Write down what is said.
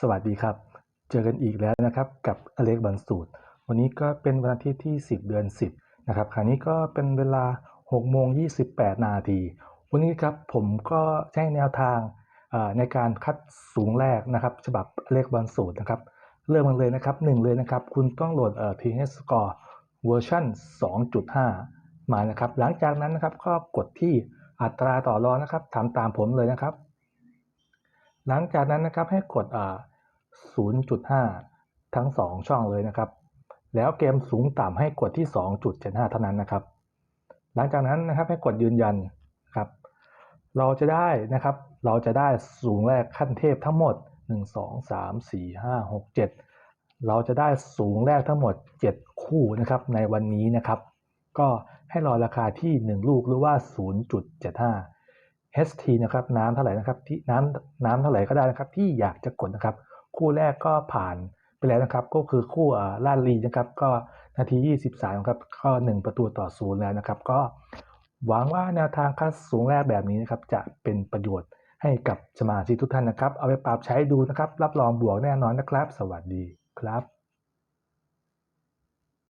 สวัสดีครับ เจอกันอีกแล้วนะครับกับอเล็กบันสูตร วันนี้ก็เป็นวันอาทิตย์ที่ 10 เดือน 10 นะครับคราวนี้ก็เป็นเวลา6โมง28 นาที วันนี้ครับผมก็ใช้แนวทางในการคัดสูงแรกนะครับฉบับอเล็กบันสูตรนะครับ เริ่มมันเลยนะครับหนึ่งเลยนะครับ คุณต้องโหลดเอ่อ TH Score เวอร์ชัน2.5 มานะครับ หลังจากนั้นนะครับก็กดที่อัตราต่อรองนะครับทำตามผมเลยนะครับ หลังจากนั้นนะครับให้กดอ่า0.5 ทั้ง 2 ช่องเลยนะครับ แล้วเกมสูงต่ำให้กดที่ 2.75 เท่านั้นนะครับ หลังจากนั้นนะครับให้กดยืนยันครับ เราจะได้นะครับ เราจะได้สูงแรกขั้นเทพทั้งหมด 1 2 3 4 5 6 7 เราจะได้สูงแรกทั้งหมด 7 คู่นะครับในวันนี้นะครับ ก็ให้รอราคาที่ 1 ลูกหรือว่า 0.75 HT นะครับน้ำเท่าไหร่นะครับที่น้ำน้ำเท่าไหร่ก็ได้นะครับ ที่อยากจะกดนะครับ คู่แรกก็ผ่านไปแล้วนะครับ ก็คือคู่ลาดลีนะครับ ก็นาที 23ครับก็1ประตูต่อศูนย์แล้วนะครับ ก็หวังว่าแนวทางคัดสูงแรกแบบนี้นะครับ จะเป็นประโยชน์ให้กับสมาชิกทุกท่านนะครับ เอาไปปรับใช้ดูนะครับ รับรองบวกแน่นอนนะครับ สวัสดีครับ